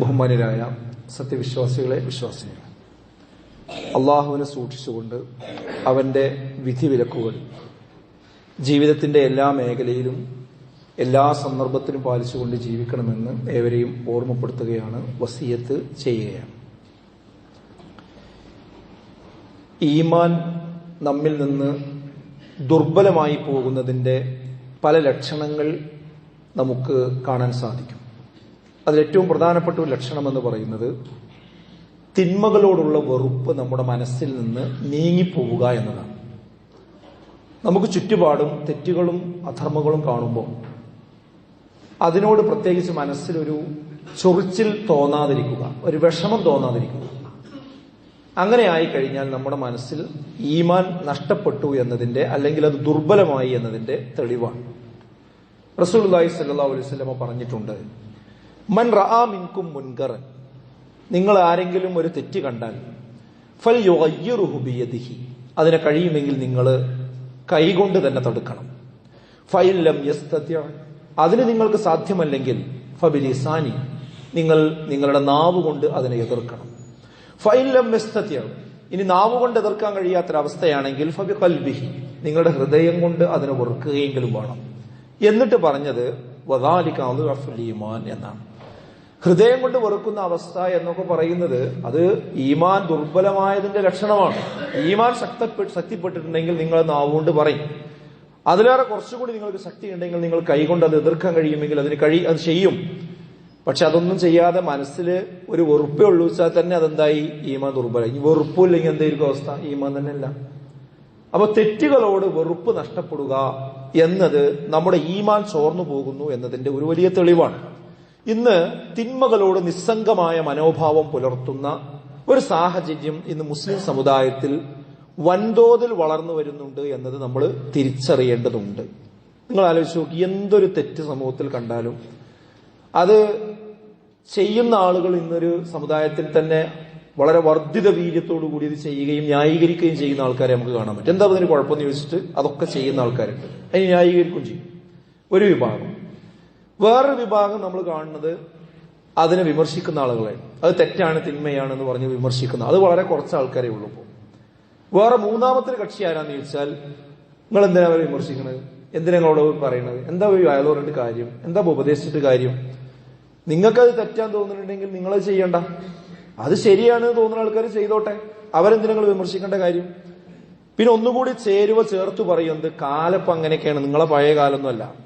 ബഹുമാനരായ സത്യവിശ്വാസികളെ വിശ്വാസികൾ അള്ളാഹുവിനെ സൂക്ഷിച്ചുകൊണ്ട് അവന്റെ വിധി വിലക്കുകൾ ജീവിതത്തിന്റെ എല്ലാ മേഖലയിലും എല്ലാ സന്ദർഭത്തിലും പാലിച്ചുകൊണ്ട് ജീവിക്കണമെന്ന് ഏവരെയും ഓർമ്മപ്പെടുത്തുകയാണ് വസീയത്ത് ചെയ്യുകയാണ്. ഈമാൻ നമ്മിൽ നിന്ന് ദുർബലമായി പോകുന്നതിന്റെ പല ലക്ഷണങ്ങൾ നമുക്ക് കാണാൻ സാധിക്കും. അതിലേറ്റവും പ്രധാനപ്പെട്ട ഒരു ലക്ഷണമെന്ന് പറയുന്നത് തിന്മകളോടുള്ള വെറുപ്പ് നമ്മുടെ മനസ്സിൽ നിന്ന് നീങ്ങിപ്പോവുക എന്നതാണ്. നമുക്ക് ചുറ്റുപാടും തെറ്റുകളും അധർമ്മങ്ങളും കാണുമ്പോൾ അതിനോട് പ്രത്യേകിച്ച് മനസ്സിലൊരു ചൊറിച്ചിൽ തോന്നാതിരിക്കുക ഒരു വിഷമം തോന്നാതിരിക്കുക. അങ്ങനെ ആയി കഴിഞ്ഞാൽ നമ്മുടെ മനസ്സിൽ ഈമാൻ നഷ്ടപ്പെട്ടു എന്നതിന്റെ അല്ലെങ്കിൽ അത് ദുർബലമായി എന്നതിന്റെ തെളിവാണ്. റസൂൽ അലൈഹി വസല്ലമ പറഞ്ഞിട്ടുണ്ട് മൻ റആ മിൻകും മുൻകറൻ. നിങ്ങൾ ആരെങ്കിലും ഒരു തെറ്റ് കണ്ടാൽ ഫൽ യുഗയ്യിറുഹു ബിയദിഹി. അതിനെ കഴിയുമെങ്കിൽ നിങ്ങൾ കൈകൊണ്ട് തന്നെ തടുക്കണം. ഫൈലം യസ്തത്യ അതിന് നിങ്ങൾക്ക് സാധ്യമല്ലെങ്കിൽ ഫബിലിസാനി നിങ്ങൾ നിങ്ങളുടെ നാവ് കൊണ്ട് അതിനെ എതിർക്കണം. ഫൈലം യസ്തത്യ ഇനി നാവ് കൊണ്ട് എതിർക്കാൻ കഴിയാത്തൊരവസ്ഥയാണെങ്കിൽ ഫബി കൽബിഹി നിങ്ങളുടെ ഹൃദയം കൊണ്ട് അതിനെ വെറുക്കുകയെങ്കിലും വേണം. എന്നിട്ട് പറഞ്ഞത് വദാലിക അഫുലീമാൻ എന്നാണ്. ഹൃദയം കൊണ്ട് വെറുക്കുന്ന അവസ്ഥ എന്നൊക്കെ പറയുന്നത് അത് ഈമാൻ ദുർബലമായതിന്റെ ലക്ഷണമാണ്. ഈമാൻ ശക്തപ്പെട്ട് ശക്തിപ്പെട്ടിട്ടുണ്ടെങ്കിൽ നിങ്ങൾ നാവുകൊണ്ട് പറയും. അതിലേറെ കുറച്ചുകൂടി നിങ്ങൾക്ക് ശക്തി ഉണ്ടെങ്കിൽ നിങ്ങൾ കൈകൊണ്ട് അത് എതിർക്കാൻ കഴിയുമെങ്കിൽ അതിന് കഴി അത് ചെയ്യും. പക്ഷെ അതൊന്നും ചെയ്യാതെ മനസ്സിൽ ഒരു വെറുപ്പേ ഉള്ളൂ വെച്ചാൽ തന്നെ അതെന്തായി? ഈമാൻ ദുർബലം. ഈ വെറുപ്പില്ലെങ്കിൽ എന്തായിരിക്കും അവസ്ഥ? ഈമാൻ തന്നെ അല്ല അപ്പൊ തെറ്റുകളോട് വെറുപ്പ് നഷ്ടപ്പെടുക എന്നത് നമ്മുടെ ഈമാൻ ചോർന്നു പോകുന്നു എന്നതിന്റെ ഒരു വലിയ തെളിവാണ്. ഇന്ന് തിന്മകളോട് നിസ്സംഗമായ മനോഭാവം പുലർത്തുന്ന ഒരു സാഹചര്യം ഇന്ന് മുസ്ലിം സമുദായത്തിൽ വൻതോതിൽ വളർന്നു വരുന്നുണ്ട് എന്നത് നമ്മൾ തിരിച്ചറിയേണ്ടതുണ്ട്. നിങ്ങൾ ആലോചിച്ച് നോക്കി എന്തൊരു തെറ്റ് സമൂഹത്തിൽ കണ്ടാലും അത് ചെയ്യുന്ന ആളുകൾ ഇന്നൊരു സമുദായത്തിൽ തന്നെ വളരെ വർദ്ധിത വീര്യത്തോടു കൂടി ഇത് ചെയ്യുകയും ന്യായീകരിക്കുകയും ചെയ്യുന്ന ആൾക്കാരെ നമുക്ക് കാണാൻ പറ്റും. എന്താ അതിന് കുഴപ്പമെന്ന് ചോദിച്ചിട്ട് അതൊക്കെ ചെയ്യുന്ന ആൾക്കാരുണ്ട്. അതിന് ന്യായീകരിക്കുകയും ചെയ്യും. ഒരു വിഭാഗം. വേറൊരു വിഭാഗം നമ്മൾ കാണുന്നത് അതിനെ വിമർശിക്കുന്ന ആളുകളെ. അത് തെറ്റാണ് തിന്മയാണ് എന്ന് പറഞ്ഞ് വിമർശിക്കുന്ന. അത് വളരെ കുറച്ച് ആൾക്കാരെ ഉള്ളൂ ഇപ്പോൾ വേറെ മൂന്നാമത്തെ ഒരു കക്ഷി ആരാന്ന് ചോദിച്ചാൽ നിങ്ങൾ എന്തിനാ അവരെ വിമർശിക്കുന്നത് എന്തിനാ നിങ്ങളോട് പറയുന്നത് എന്താ ഒരു പറഞ്ഞിട്ട് കാര്യം? എന്താ ഉപദേശിച്ചിട്ട് കാര്യം? നിങ്ങൾക്കത് തെറ്റാൻ തോന്നുന്നുണ്ടെങ്കിൽ നിങ്ങളത് ചെയ്യണ്ട. അത് ശരിയാണ് തോന്നുന്ന ആൾക്കാർ ചെയ്തോട്ടെ. അവരെന്തിനാ നിങ്ങൾ വിമർശിക്കേണ്ട കാര്യം? പിന്നെ ഒന്നുകൂടി ചേരുവ ചേർത്ത് പറയുന്നത് കാലപ്പം അങ്ങനെയൊക്കെയാണ്. നിങ്ങളെ പഴയ കാലമൊന്നുമല്ല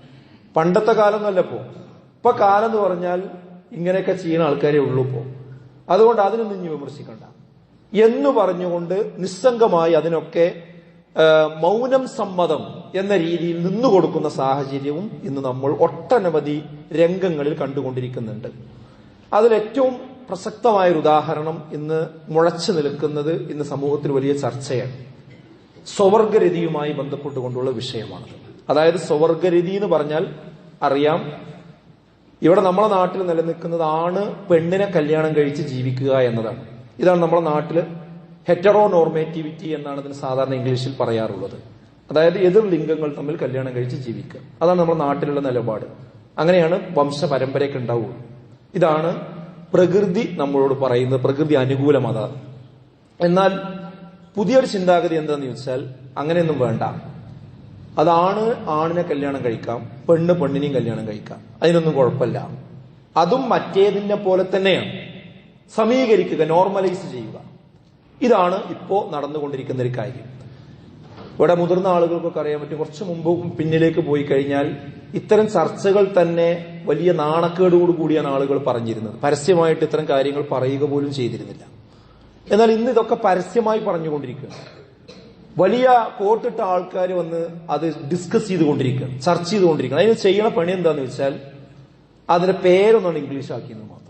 പണ്ടത്തെ കാലമൊന്നുമല്ല ഇപ്പോ. ഇപ്പൊ കാലം എന്ന് പറഞ്ഞാൽ ഇങ്ങനെയൊക്കെ ചെയ്യുന്ന ആൾക്കാരെ ഉള്ളൂ ഇപ്പോ. അതുകൊണ്ട് അതിനൊന്നും ഇനി വിമർശിക്കണ്ട. എന്ന് പറഞ്ഞുകൊണ്ട് നിസ്സംഗമായി അതിനൊക്കെ മൗനം സമ്മതം എന്ന രീതിയിൽ നിന്നു കൊടുക്കുന്ന സാഹചര്യവും ഇന്ന് നമ്മൾ ഒട്ടനവധി രംഗങ്ങളിൽ കണ്ടുകൊണ്ടിരിക്കുന്നുണ്ട്. അതിലേറ്റവും പ്രസക്തമായൊരു ഉദാഹരണം ഇന്ന് മുളച്ചു നിൽക്കുന്നത് ഇന്ന് സമൂഹത്തിൽ വലിയ ചർച്ചയാണ്. സ്വവർഗരതിയുമായി ബന്ധപ്പെട്ടുകൊണ്ടുള്ള വിഷയമാണ് അതായത് സ്വവർഗരതി എന്ന് പറഞ്ഞാൽ അറിയാം. ഇവിടെ നമ്മളെ നാട്ടിൽ നിലനിൽക്കുന്നത് ആണ് പെണ്ണിനെ കല്യാണം കഴിച്ച് ജീവിക്കുക എന്നതാണ്. ഇതാണ് നമ്മുടെ നാട്ടിൽ ഹെറ്ററോ നോർമേറ്റിവിറ്റി എന്നാണ് ഇതിന് സാധാരണ ഇംഗ്ലീഷിൽ പറയാറുള്ളത്. അതായത് എതിർ ലിംഗങ്ങൾ തമ്മിൽ കല്യാണം കഴിച്ച് ജീവിക്കുക. അതാണ് നമ്മുടെ നാട്ടിലുള്ള നിലപാട്. അങ്ങനെയാണ് വംശ പരമ്പരയൊക്കെ ഉണ്ടാവുള്ളൂ ഇതാണ് പ്രകൃതി നമ്മളോട് പറയുന്നത് പ്രകൃതി അനുകൂലം അതാണ്. എന്നാൽ പുതിയൊരു ചിന്താഗതി എന്താന്ന് ചോദിച്ചാൽ അങ്ങനെയൊന്നും വേണ്ട. അതാണ് ആണിനെ കല്യാണം കഴിക്കാം പെണ്ണ് പെണ്ണിനെയും കല്യാണം കഴിക്കാം. അതിനൊന്നും കുഴപ്പമില്ല. അതും മറ്റേതിനെ പോലെ തന്നെയാണ്. സമീകരിക്കുക നോർമലൈസ് ചെയ്യുക. ഇതാണ് ഇപ്പോ നടന്നുകൊണ്ടിരിക്കുന്ന ഒരു കാര്യം. ഇവിടെ മുതിർന്ന ആളുകൾക്കൊക്കെ അറിയാൻ പറ്റും കുറച്ച് മുമ്പ് പിന്നിലേക്ക് പോയി കഴിഞ്ഞാൽ ഇത്തരം ചർച്ചകൾ തന്നെ വലിയ നാണക്കേടോടു കൂടിയാണ് ആളുകൾ പറഞ്ഞിരുന്നത്. പരസ്യമായിട്ട് ഇത്തരം കാര്യങ്ങൾ പറയുക പോലും ചെയ്തിരുന്നില്ല. എന്നാൽ ഇന്ന് ഇതൊക്കെ പരസ്യമായി പറഞ്ഞുകൊണ്ടിരിക്കുകയാണ്. വലിയ കോട്ടിട്ട ആൾക്കാർ വന്ന് അത് ഡിസ്കസ് ചെയ്തുകൊണ്ടിരിക്കുകയാണ് ചർച്ച ചെയ്തുകൊണ്ടിരിക്കുകയാണ് അതിന് ചെയ്യണ പണി എന്താന്ന് വെച്ചാൽ അതിന്റെ പേരൊന്നാണ് ഇംഗ്ലീഷ് ആക്കിയെന്ന് മാത്രം.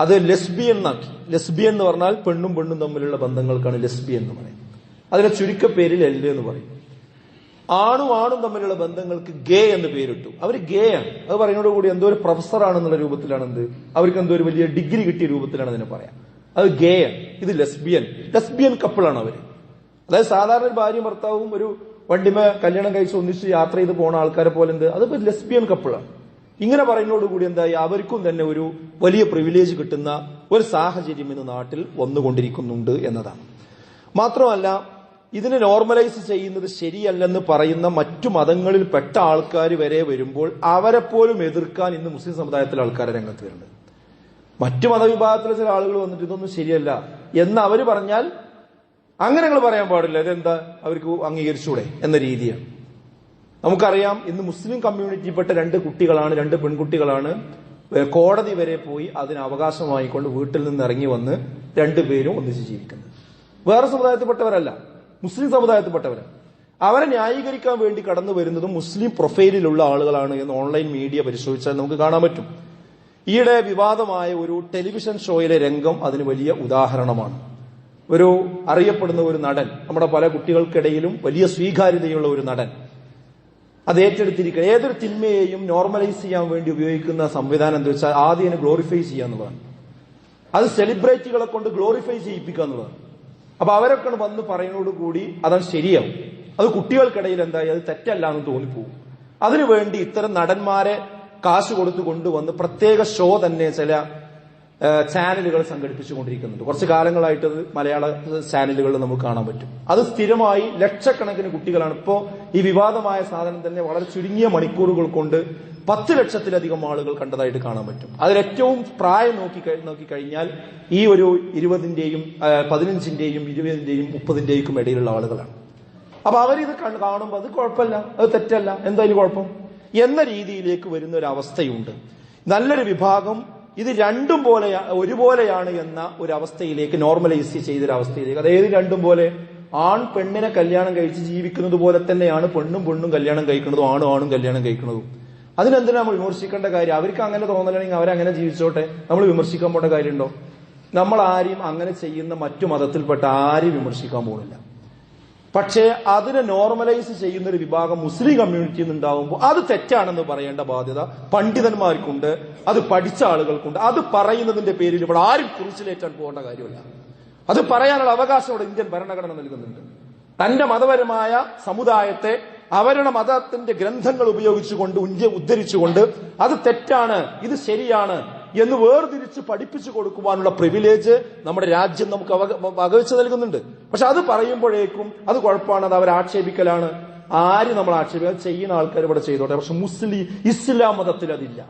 അത് ലെസ്ബിയൻ എന്നാക്കി. ലെസ്ബിയൻ എന്ന് പറഞ്ഞാൽ പെണ്ണും പെണ്ണും തമ്മിലുള്ള ബന്ധങ്ങൾക്കാണ് ലെസ്ബിയൻ എന്ന് പറയുന്നത്. അതിന്റെ ചുരുക്കപ്പേരിൽ എല്ല് എന്ന് പറയും. ആണും ആണും തമ്മിലുള്ള ബന്ധങ്ങൾക്ക് ഗേ എന്ന് പേരിട്ടു. അവർ ഗേ ആണ്. അത് പറയുന്നതോട് കൂടി എന്തോ ഒരു പ്രൊഫസർ ആണെന്നുള്ള രൂപത്തിലാണ് എന്ത്? അവർക്ക് എന്തോ ഒരു വലിയ ഡിഗ്രി കിട്ടിയ രൂപത്തിലാണ് അതിനെ പറയാം. അത് ഗേ ആണ്. ഇത് ലെസ്ബിയൻ ലെസ്ബിയൻ കപ്പിളാണ് അവർ. അതായത് സാധാരണ ഒരു ഭാര്യയും ഭർത്താവും ഒരു വണ്ടിമ കല്യാണം കഴിച്ച് ഒന്നിച്ച് യാത്ര ചെയ്ത് പോണ ആൾക്കാരെ പോലെ എന്ത്? അതിപ്പോ ലെസ്ബിയൻ കപ്പിളാണ് ഇങ്ങനെ പറയുന്നതോടുകൂടി എന്തായി അവർക്കും തന്നെ ഒരു വലിയ പ്രിവിലേജ് കിട്ടുന്ന ഒരു സാഹചര്യം ഇന്ന് നാട്ടിൽ വന്നുകൊണ്ടിരിക്കുന്നുണ്ട് എന്നതാണ്. മാത്രമല്ല ഇതിനെ നോർമലൈസ് ചെയ്യുന്നത് ശരിയല്ലെന്ന് പറയുന്ന മറ്റു മതങ്ങളിൽ പെട്ട ആൾക്കാർ വരെ വരുമ്പോൾ അവരെ പോലും എതിർക്കാൻ ഇന്ന് മുസ്ലിം സമുദായത്തിലെ ആൾക്കാരെ രംഗത്ത് വരുന്നുണ്ട്. മറ്റു മതവിഭാഗത്തിലെ ചില ആളുകൾ വന്നിട്ട് ഇതൊന്നും ശരിയല്ല എന്ന് അവർ പറഞ്ഞാൽ അങ്ങനെ നിങ്ങൾ പറയാൻ പാടില്ല. ഇതെന്താ? അവർക്ക് അംഗീകരിച്ചൂടെ എന്ന രീതിയാണ്. നമുക്കറിയാം ഇന്ന് മുസ്ലിം കമ്മ്യൂണിറ്റിയിൽപ്പെട്ട രണ്ട് കുട്ടികളാണ് രണ്ട് പെൺകുട്ടികളാണ് കോടതി വരെ പോയി അതിന് അവകാശം വാങ്ങിക്കൊണ്ട് വീട്ടിൽ നിന്ന് ഇറങ്ങി വന്ന് രണ്ടുപേരും ഒന്നിച്ച് ജീവിക്കുന്നത്. വേറെ സമുദായത്തിൽപ്പെട്ടവരല്ല. മുസ്ലിം സമുദായത്തിൽപ്പെട്ടവരാണ്. അവരെ ന്യായീകരിക്കാൻ വേണ്ടി കടന്നു വരുന്നതും മുസ്ലിം പ്രൊഫൈലിലുള്ള ആളുകളാണ് എന്ന് ഓൺലൈൻ മീഡിയ പരിശോധിച്ചാൽ നമുക്ക് കാണാൻ പറ്റും. ഈയിടെ വിവാദമായ ഒരു ടെലിവിഷൻ ഷോയിലെ രംഗം അതിന് വലിയ ഉദാഹരണമാണ്. ഒരു അറിയപ്പെടുന്ന ഒരു നടൻ നമ്മുടെ പല കുട്ടികൾക്കിടയിലും വലിയ സ്വീകാര്യതയുള്ള ഒരു നടൻ. അത് ഏറ്റെടുത്തിരിക്കുക. ഏതൊരു തിന്മയെയും നോർമലൈസ് ചെയ്യാൻ വേണ്ടി ഉപയോഗിക്കുന്ന സംവിധാനം എന്താ വെച്ചാൽ ആദ്യം അതിനെ ഗ്ലോറിഫൈ ചെയ്യുക എന്നുള്ളതാണ്. അത് സെലിബ്രിറ്റികളെ കൊണ്ട് ഗ്ലോറിഫൈ ചെയ്യിപ്പിക്കുക എന്നുള്ളതാണ്. അപ്പൊ അവരൊക്കെ വന്ന് പറയുന്നതോട് കൂടി അതാണ് ശരിയാവും. അത് കുട്ടികൾക്കിടയിൽ എന്തായി? അത് തെറ്റല്ല എന്ന് തോന്നിപ്പോകും അതിനുവേണ്ടി ഇത്തരം നടന്മാരെ കാശ് കൊടുത്തു കൊണ്ടുവന്ന് പ്രത്യേക ഷോ തന്നെ ചില ചാനലുകൾ സംഘടിപ്പിച്ചുകൊണ്ടിരിക്കുന്നുണ്ട്. കുറച്ച് കാലങ്ങളായിട്ട് മലയാള ചാനലുകൾ നമുക്ക് കാണാൻ പറ്റും. അത് സ്ഥിരമായി ലക്ഷക്കണക്കിന് കുട്ടികളാണ്. ഇപ്പോൾ ഈ വിവാദമായ സാധനം തന്നെ വളരെ ചുരുങ്ങിയ മണിക്കൂറുകൾ കൊണ്ട് പത്ത് ലക്ഷത്തിലധികം ആളുകൾ കണ്ടതായിട്ട് കാണാൻ പറ്റും. അതിലേറ്റവും പ്രായം നോക്കി നോക്കി കഴിഞ്ഞാൽ ഈ ഒരു ഇരുപതിന്റെയും പതിനഞ്ചിന്റെയും ഇരുപതിന്റെയും മുപ്പതിന്റെയും ഇടയിലുള്ള ആളുകളാണ്. അപ്പൊ അവരിത് കാണുമ്പോൾ അത് കുഴപ്പമില്ല. അത് തെറ്റല്ല. എന്തായാലും കുഴപ്പം? എന്ന രീതിയിലേക്ക് വരുന്ന ഒരു അവസ്ഥയുണ്ട്. നല്ലൊരു വിഭാഗം ഇത് രണ്ടും പോലെ ഒരുപോലെയാണ് എന്ന ഒരു അവസ്ഥയിലേക്ക് നോർമലൈസ് ചെയ്തൊരു അവസ്ഥയിലേക്ക് അതായത് രണ്ടും പോലെ? ആൺ പെണ്ണിനെ കല്യാണം കഴിച്ച് ജീവിക്കുന്നത് പോലെ തന്നെയാണ് പെണ്ണും പെണ്ണും കല്യാണം കഴിക്കുന്നതും ആണും ആണും കല്യാണം കഴിക്കുന്നതും. അതിനെന്തിനാ നമ്മൾ വിമർശിക്കേണ്ട കാര്യം? അവർക്ക് അങ്ങനെ തോന്നലാണെങ്കിൽ അവരങ്ങനെ ജീവിച്ചോട്ടെ? നമ്മൾ വിമർശിക്കാൻ പോണ്ട കാര്യമുണ്ടോ? നമ്മൾ ആരെയും അങ്ങനെ ചെയ്യുന്ന മറ്റു മതത്തിൽപ്പെട്ട ആരെയും വിമർശിക്കാൻ പോകുന്നില്ല പക്ഷേ അതിനെ നോർമലൈസ് ചെയ്യുന്ന ഒരു വിഭാഗം മുസ്ലിം കമ്മ്യൂണിറ്റിയിൽ നിന്നുണ്ടാവുമ്പോൾ അത് തെറ്റാണെന്ന് പറയേണ്ട ബാധ്യത പണ്ഡിതന്മാർക്കുണ്ട് അത് പഠിച്ച ആളുകൾക്കുണ്ട്. അത് പറയുന്നതിന്റെ പേരിൽ ഇവിടെ ആരും കുറിച്ചിലേറ്റാൻ പോകേണ്ട കാര്യമില്ല. അത് പറയാനുള്ള അവകാശം ഇവിടെ ഇന്ത്യൻ ഭരണഘടന നൽകുന്നുണ്ട്. തന്റെ മതപരമായ സമുദായത്തെ അവരുടെ മതത്തിന്റെ ഗ്രന്ഥങ്ങൾ ഉപയോഗിച്ചുകൊണ്ട് ഉദ്ധരിച്ചുകൊണ്ട് അത് തെറ്റാണ് ഇത് ശരിയാണ് എന്ന് വേർതിരിച്ച് പഠിപ്പിച്ചു കൊടുക്കുവാനുള്ള പ്രിവിലേജ് നമ്മുടെ രാജ്യം നമുക്ക് വകവെച്ച് നൽകുന്നുണ്ട്. പക്ഷെ അത് പറയുമ്പോഴേക്കും അത് കുഴപ്പമാണ് അത് അവർ ആക്ഷേപിക്കലാണ്. ആര് നമ്മൾ ആക്ഷേപിക്കുക ചെയ്യുന്ന ആൾക്കാർ ഇവിടെ ചെയ്തോട്ടെ. പക്ഷെ മുസ്ലിം ഇസ്ലാം മതത്തിൽ അതില്ല.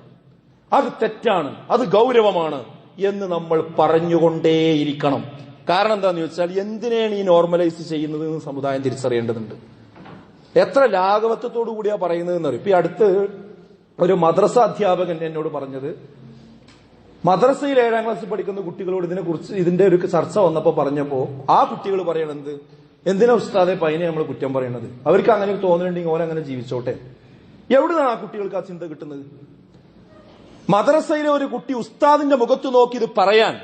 അത് തെറ്റാണ് അത് ഗൗരവമാണ് എന്ന് നമ്മൾ പറഞ്ഞുകൊണ്ടേയിരിക്കണം. കാരണം എന്താന്ന് ചോദിച്ചാൽ എന്തിനാണ് ഈ നോർമലൈസ് ചെയ്യുന്നത് എന്ന് സമുദായം തിരിച്ചറിയേണ്ടതുണ്ട്. എത്ര ലാഘവത്വത്തോടു കൂടിയാ പറയുന്നതെന്ന് അറിയും? ഇപ്പൊ ഈ അടുത്ത് ഒരു മദ്രസ അധ്യാപകൻ എന്നോട് പറഞ്ഞത് മദ്രസയിൽ ഏഴാം ക്ലാസ്സിൽ പഠിക്കുന്ന കുട്ടികളോട് ഇതിനെ കുറിച്ച് ഇതിന്റെ ഒരു ചർച്ച വന്നപ്പോ പറഞ്ഞപ്പോ ആ കുട്ടികൾ പറയണത് എന്തിനാ ഉസ്താദെ പൈനെ നമ്മൾ കുറ്റം പറയണത്? അവർക്ക് അങ്ങനെ തോന്നുന്നുണ്ടെങ്കിൽ ഓരങ്ങനെ ജീവിച്ചോട്ടെ? എവിടുന്നാണ് ആ കുട്ടികൾക്ക് ആ ചിന്ത കിട്ടുന്നത്? മദ്രസയിലെ ഒരു കുട്ടി ഉസ്താദിന്റെ മുഖത്ത് നോക്കി ഇത് പറയാൻ.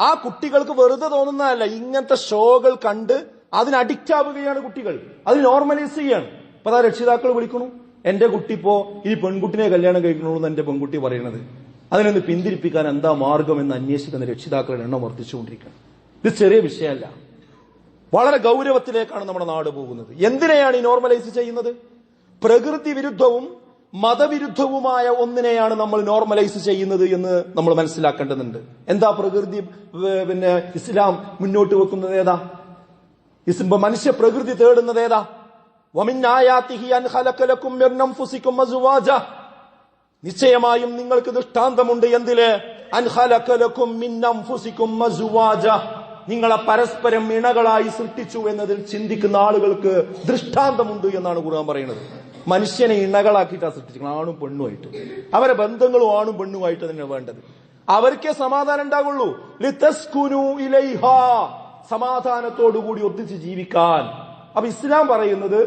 ആ കുട്ടികൾക്ക് വെറുതെ തോന്നുന്നതല്ല. ഇങ്ങനത്തെ ഷോകൾ കണ്ട് അതിന് അഡിക്റ്റ് ആവുകയാണ് കുട്ടികൾ. അത് നോർമലൈസ് ചെയ്യാണ്. അപ്പൊ അതാ രക്ഷിതാക്കൾ വിളിക്കണു. എന്റെ കുട്ടി ഇപ്പോ ഈ പെൺകുട്ടിനെ കല്യാണം കഴിക്കണുള്ളൂ എന്റെ പെൺകുട്ടി പറയണത്. അതിനൊന്ന് പിന്തിരിപ്പിക്കാൻ എന്താ മാർഗം എന്ന് അന്വേഷിക്കുന്ന രക്ഷിതാക്കളുടെ എണ്ണം വർദ്ധിച്ചുകൊണ്ടിരിക്കുകയാണ്. ഇത് ചെറിയ വിഷയമല്ല. വളരെ ഗൗരവത്തിലേക്കാണ് നമ്മുടെ നാട് പോകുന്നത്. എന്തിനെയാണ് ഈ നോർമലൈസ് ചെയ്യുന്നത്? പ്രകൃതി വിരുദ്ധവും മതവിരുദ്ധവുമായ ഒന്നിനെയാണ് നമ്മൾ നോർമലൈസ് ചെയ്യുന്നത് എന്ന് നമ്മൾ മനസ്സിലാക്കേണ്ടതുണ്ട്. എന്താ പ്രകൃതി പിന്നെ ഇസ്ലാം മുന്നോട്ട് വെക്കുന്നത് ഏതാ? ഇസ്ലാം മനുഷ്യ പ്രകൃതി തേടുന്നത് ഏതാ? വമിൻ ആയാത്തിഹി അൻ ലക്കും മിൻ അൻഫുസിക്കും അസ്വാജ നിശ്ചയമായും നിങ്ങൾക്ക് ദൃഷ്ടാന്തമുണ്ട് എന്തിൽ? നിങ്ങളെ പരസ്പരം ഇണകളായി സൃഷ്ടിച്ചു എന്നതിൽ ചിന്തിക്കുന്ന ആളുകൾക്ക് ദൃഷ്ടാന്തമുണ്ട് എന്നാണ് ഖുർആൻ പറയുന്നത്. മനുഷ്യനെ ഇണകളാക്കിയിട്ടാണ് സൃഷ്ടിക്കുന്നത് ആണും പെണ്ണുമായിട്ട്. അവരെ ബന്ധങ്ങളും ആണും പെണ്ണുമായിട്ട് തന്നെ വേണ്ടത്. അവർക്കേ സമാധാനം ഉണ്ടാകുള്ളൂ സമാധാനത്തോടുകൂടി ഒത്തിച്ച് ജീവിക്കാൻ. അപ്പൊ ഇസ്ലാം പറയുന്നത്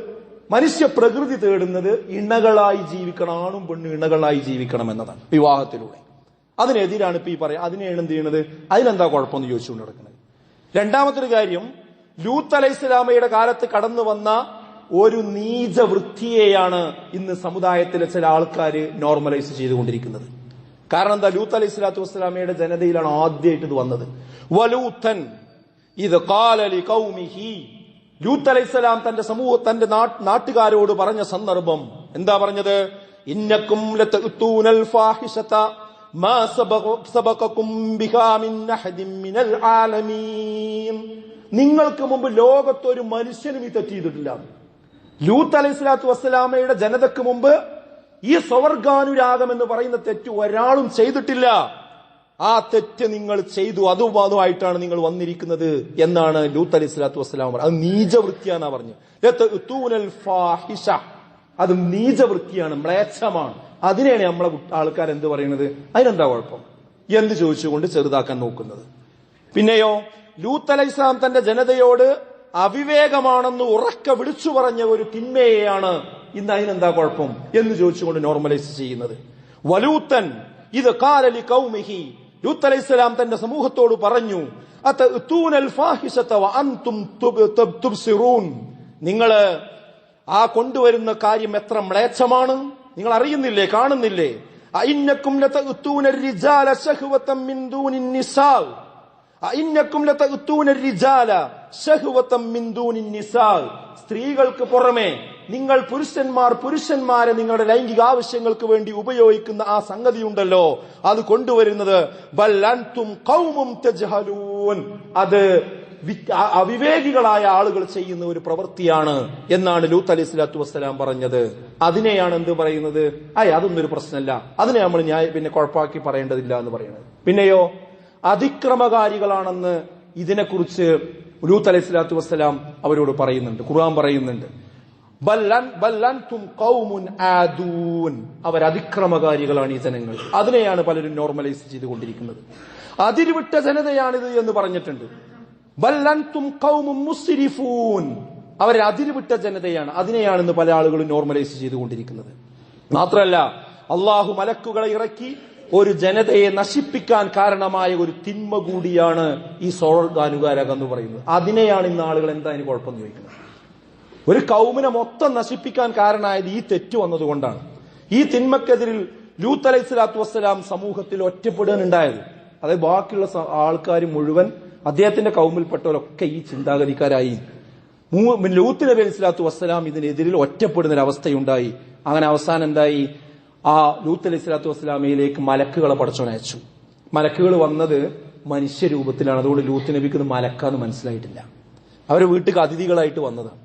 മനുഷ്യ പ്രകൃതി തേടുന്നത് ഇണകളായി ജീവിക്കണം ആണും പെണ്ണും ഇണകളായി ജീവിക്കണം എന്നതാണ് വിവാഹത്തിലൂടെ. അതിനെതിരാണ് ഇപ്പൊ ഈ പറയാം അതിനെയാണ് എന്ത് ചെയ്യണത്? അതിനെന്താ കുഴപ്പമെന്ന് ചോദിച്ചുകൊണ്ട് നടക്കുന്നത്. രണ്ടാമത്തെ ഒരു കാര്യം ലൂത്ത് അലൈഹി സ്വലാമയുടെ കാലത്ത് കടന്നു വന്ന ഒരു നീച വൃത്തിയെയാണ് ഇന്ന് സമുദായത്തിലെ ചില ആൾക്കാർ നോർമലൈസ് ചെയ്തുകൊണ്ടിരിക്കുന്നത്. കാരണം എന്താ? ലൂത്ത് അലൈഹി സ്വലാത്തു വസ്സലാമയുടെ ജനതയിലാണ് ആദ്യമായിട്ട് ഇത് വന്നത്. വലൂത്തൻ ഇത് കാലലി കൗമിഹി ലൂത്ത് അലൈഹിസ്സലാം തന്റെ സമൂഹ തന്റെ നാട്ടുകാരോട് പറഞ്ഞ സന്ദർഭം എന്താ പറഞ്ഞത്? ഇന്നക്കും നിങ്ങൾക്ക് മുമ്പ് ലോകത്തൊരു മനുഷ്യനും ഈ തെറ്റിയിട്ടില്ല ലൂത്ത് അലൈഹി സ്വലാത്തു വസ്സലാമയുടെ ജനതക്ക് മുമ്പ് ഈ സ്വവർഗാനുരാഗം എന്ന് പറയുന്ന തെറ്റ് ഒരാളും ചെയ്തിട്ടില്ല. ആ തെറ്റ് നിങ്ങൾ ചെയ്തു അതും അതുമായിട്ടാണ് നിങ്ങൾ വന്നിരിക്കുന്നത് എന്നാണ് ലൂത്ത് അലൈഹി സ്വലാത്തു വസ്സലാം പറഞ്ഞത്. അത് നീചവൃത്തിയാണ് പറഞ്ഞത്. അത് നീചവൃത്തിയാണ് മ്ലേച്ഛമാണ്. അതിനെയാണ് നമ്മളെ ആൾക്കാർ എന്ത് പറയുന്നത്? അതിനെന്താ കുഴപ്പം? എന്ത് ചോദിച്ചുകൊണ്ട് ചെറുതാക്കാൻ നോക്കുന്നത്. പിന്നെയോ ലൂത്ത് അലൈഹി സ്വലാം തന്റെ ജനതയോട് അവിവേകമാണെന്ന് ഉറക്ക വിളിച്ചു പറഞ്ഞ ഒരു തിന്മയെയാണ് ഇന്ന് അതിനെന്താ കുഴപ്പം എന്ന് ചോദിച്ചുകൊണ്ട് നോർമലൈസ് ചെയ്യുന്നത്. വലൂത്തൻ ഇത് കാലലി കൗമിഹി ലൂത്ത് അലൈഹി സ്വലാം തന്റെ സമൂഹത്തോട് പറഞ്ഞു നിങ്ങൾ ആ കൊണ്ടുവരുന്ന കാര്യം എത്ര മ്ലേച്ഛമാണ്? നിങ്ങൾ അറിയുന്നില്ലേ കാണുന്നില്ലേ സ്ത്രീകൾക്ക് പുറമേ നിങ്ങൾ പുരുഷന്മാർ പുരുഷന്മാരെ നിങ്ങളുടെ ലൈംഗിക ആവശ്യങ്ങൾക്ക് വേണ്ടി ഉപയോഗിക്കുന്ന ആ സംഗതി ഉണ്ടല്ലോ അത് കൊണ്ടുവരുന്നത് അത് അവിവേകികളായ ആളുകൾ ചെയ്യുന്ന ഒരു പ്രവൃത്തിയാണ് എന്നാണ് ലൂത്ത് അലി സ്വലാത്തു വസ്സലാം പറഞ്ഞത്. അതിനെയാണ് എന്ത് പറയുന്നത്? അയ ഒരു പ്രശ്നമല്ല. അതിനെ നമ്മൾ ഞാൻ പിന്നെ കുഴപ്പമാക്കി പറയേണ്ടതില്ല എന്ന് പറയുന്നത് പിന്നെയോ അതിക്രമകാരികളാണെന്ന് ഇതിനെക്കുറിച്ച് ലൂത്ത് അലൈഹി സ്വലാത്തു വസ്സലാം അവരോട് പറയുന്നുണ്ട് ഖുർആൻ പറയുന്നുണ്ട്. ബല്ലൻ ബല്ലൻതും ഖൗമുൻ ആദൂൻ. അവർ അതിക്രമകാരികളാണ് ഈ ജനങ്ങൾ. അതിനെയാണ് പലരും നോർമലൈസ് ചെയ്തുകൊണ്ടിരിക്കുന്നത്. അതിരുവിട്ട ജനതയാണിത് എന്ന് പറഞ്ഞിട്ടുണ്ട്. ബല്ലൻതും കൗമും മുസ്രിഫൂൻ. അവർ അതിരുവിട്ട ജനതയാണ്. അതിനെയാണ് ഇന്ന് പല ആളുകളും നോർമലൈസ് ചെയ്തുകൊണ്ടിരിക്കുന്നത്. മാത്രമല്ല അള്ളാഹു മലക്കുകളെ ഇറക്കി ഒരു ജനതയെ നശിപ്പിക്കാൻ കാരണമായ ഒരു തിന്മ കൂടിയാണ് ഈ സോൾഗാനുകാരകം എന്ന് പറയുന്നത്. അതിനെയാണ് ഇന്ന് ആളുകൾ എന്താ അതിന് കുഴപ്പം ചോദിക്കുന്നത്? ഒരു കൗമിനെ മൊത്തം നശിപ്പിക്കാൻ കാരണമായത് ഈ തെറ്റ് വന്നതുകൊണ്ടാണ്. ഈ തിന്മക്കെതിരിൽ ലൂത്ത് അലൈഹി സ്വലാത്തു വസ്സലാം സമൂഹത്തിൽ ഒറ്റപ്പെടാനുണ്ടായത് അതായത് ബാക്കിയുള്ള ആൾക്കാർ മുഴുവൻ അദ്ദേഹത്തിന്റെ കൗമിൽപ്പെട്ടവരൊക്കെ ഈ ചിന്താഗതിക്കാരായി. ലൂത്ത് നബി അലൈഹി സ്വലാത്തു വസ്സലാം ഇതിനെതിരിൽ ഒറ്റപ്പെടുന്ന ഒരു അവസ്ഥയുണ്ടായി അങ്ങനെ അവസാനം എന്തായി? ആ ലൂത്ത് അലൈഹി സ്വലാത്തു വസ്സലാമയിലേക്ക് മലക്കുകളെ പടച്ചോനയച്ചു മലക്കുകൾ വന്നത് മനുഷ്യരൂപത്തിലാണ്. അതുകൊണ്ട് ലൂത്ത് നബിക്ക് മലക്കാന്ന് മനസ്സിലായിട്ടില്ല. അവരെ വീട്ടിൽ അതിഥികളായിട്ട് വന്നതാണ്.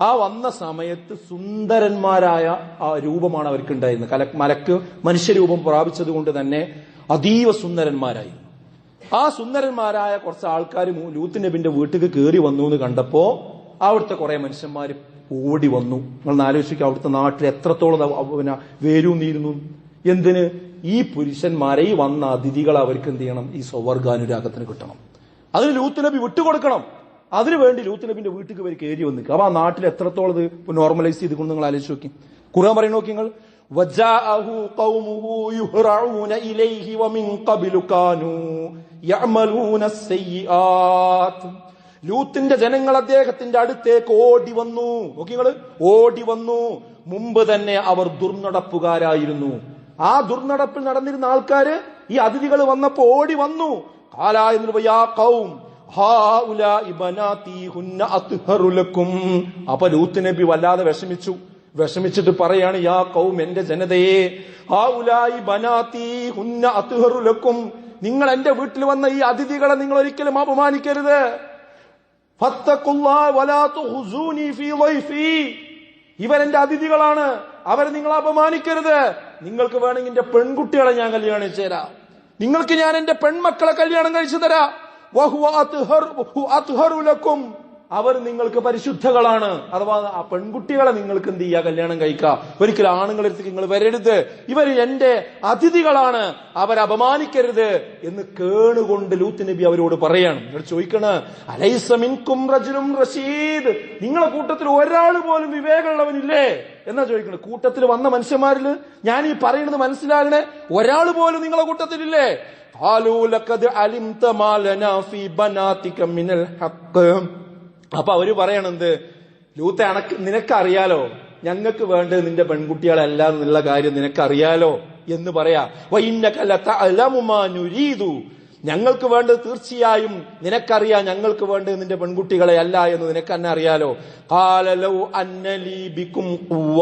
ആ വന്ന സമയത്ത് സുന്ദരന്മാരായ ആ രൂപമാണ് അവർക്ക് ഉണ്ടായിരുന്നത് കല മലക്ക് മനുഷ്യരൂപം പ്രാപിച്ചത് കൊണ്ട് തന്നെ അതീവ സുന്ദരന്മാരായി. ആ സുന്ദരന്മാരായ കുറച്ച് ആൾക്കാർ ലൂത്ത് നബിന്റെ വീട്ടിൽ കയറി വന്നു എന്ന് കണ്ടപ്പോ അവിടുത്തെ കുറെ മനുഷ്യന്മാർ ഓടി വന്നു. നിങ്ങൾ ആലോചിക്കുക അവിടുത്തെ നാട്ടിൽ എത്രത്തോളം പിന്നെ വേരൂന്നിരുന്നു എന്തിന്? ഈ പുരുഷന്മാരെ ഈ വന്ന അതിഥികൾ അവർക്ക് എന്ത് ചെയ്യണം? ഈ സ്വവർഗാനുരാഗത്തിന് കിട്ടണം. അതിന് ലൂത്ത് നബി വിട്ടുകൊടുക്കണം. അതിനുവേണ്ടി ലൂത്ത് നബിന്റെ വീട്ടിൽ ഇവർ കയറി വന്ന് നിൽക്കുക അപ്പൊ ആ നാട്ടിൽ എത്രത്തോളം ഇത് നോർമലൈസ് ചെയ്തുകൊണ്ട് നിങ്ങൾ ആലോചിച്ച് നോക്കി ഖുർആൻ പറയുന്ന നോക്കി നിങ്ങൾ وجاءه قومه يهرعون إليه ومن قبل كانوا يعملون السيئات ലൂത്തിന്റെ ജനങ്ങൾ അദ്ദേഹത്തിന്റെ അടുത്തേക്ക് ഓടി വന്നു നോക്കി നിങ്ങള് ഓടി വന്നു മുമ്പ് തന്നെ അവർ ദുർനടപ്പുകാരായിരുന്നു ആ ദുർനടപ്പിൽ നടന്നിരുന്ന ആൾക്കാര് ഈ അതിഥികൾ വന്നപ്പോ ഓടി വന്നു കാലായ അപ്പൊ ലൂത്ത് നബി വല്ലാതെ വിഷമിച്ചു. വിഷമിച്ചിട്ട് പറയാണ് യാ കൗം എന്റെ ജനതയെ ഹുന്ന നിങ്ങൾ എന്റെ വീട്ടിൽ വന്ന ഈ അതിഥികളെ നിങ്ങൾ ഒരിക്കലും അപമാനിക്കരുത്. ഇവരെന്റെ അതിഥികളാണ്. അവരെ നിങ്ങൾ അപമാനിക്കരുത്. നിങ്ങൾക്ക് വേണമെങ്കിൽ എന്റെ പെൺകുട്ടികളെ ഞാൻ കല്യാണം ചേരാം നിങ്ങൾക്ക് ഞാൻ എന്റെ പെൺമക്കളെ കല്യാണം കഴിച്ചു തരാം. അവർ നിങ്ങൾക്ക് പരിശുദ്ധകളാണ്. അഥവാ ആ പെൺകുട്ടികളെ നിങ്ങൾക്ക് എന്ത് ചെയ്യുക കല്യാണം കഴിക്കുക ഒരിക്കലും ആണുങ്ങളെ അടുത്തേക്ക് നിങ്ങൾ വരരുത്. ഇവർ എന്റെ അതിഥികളാണ്. അവരെ അപമാനിക്കരുത് എന്ന് കേണുകൊണ്ട് ലൂത്ത് നബി അവരോട് പറയാണ്. നിങ്ങൾ ചോദിക്കണ അലൈസമിൻകും റജുലും റഷീദ്. നിങ്ങളെ കൂട്ടത്തിൽ ഒരാൾ പോലും വിവേകമുള്ളവനില്ലേ? എന്നാ ചോദിക്കണേ. കൂട്ടത്തിൽ വന്ന മനുഷ്യന്മാരിൽ ഞാൻ ഈ പറയുന്നത് മനസ്സിലാകണേ ഒരാൾ പോലും നിങ്ങളെ കൂട്ടത്തിലില്ലേ? قالوا لقد علمت ما لنا في بناتك من الحق അപ്പൊ അവര് പറയണെന്ത് ലൂത്തെ അണക്ക് നിനക്കറിയാലോ ഞങ്ങൾക്ക് വേണ്ടത് നിന്റെ പെൺകുട്ടികളല്ല എന്നുള്ള കാര്യം നിനക്കറിയാലോ എന്ന് പറയാ വൈന്നകല തഅലമു മാ നുരീദു ഞങ്ങൾക്ക് വേണ്ടത് തീർച്ചയായും നിനക്കറിയാം ഞങ്ങൾക്ക് വേണ്ടത് നിന്റെ പെൺകുട്ടികളെ അല്ല എന്ന് നിനക്ക് തന്നെ അറിയാലോ ഖാല ലൗ അന്ന ലീ ബിക്കും ഖുവ്വ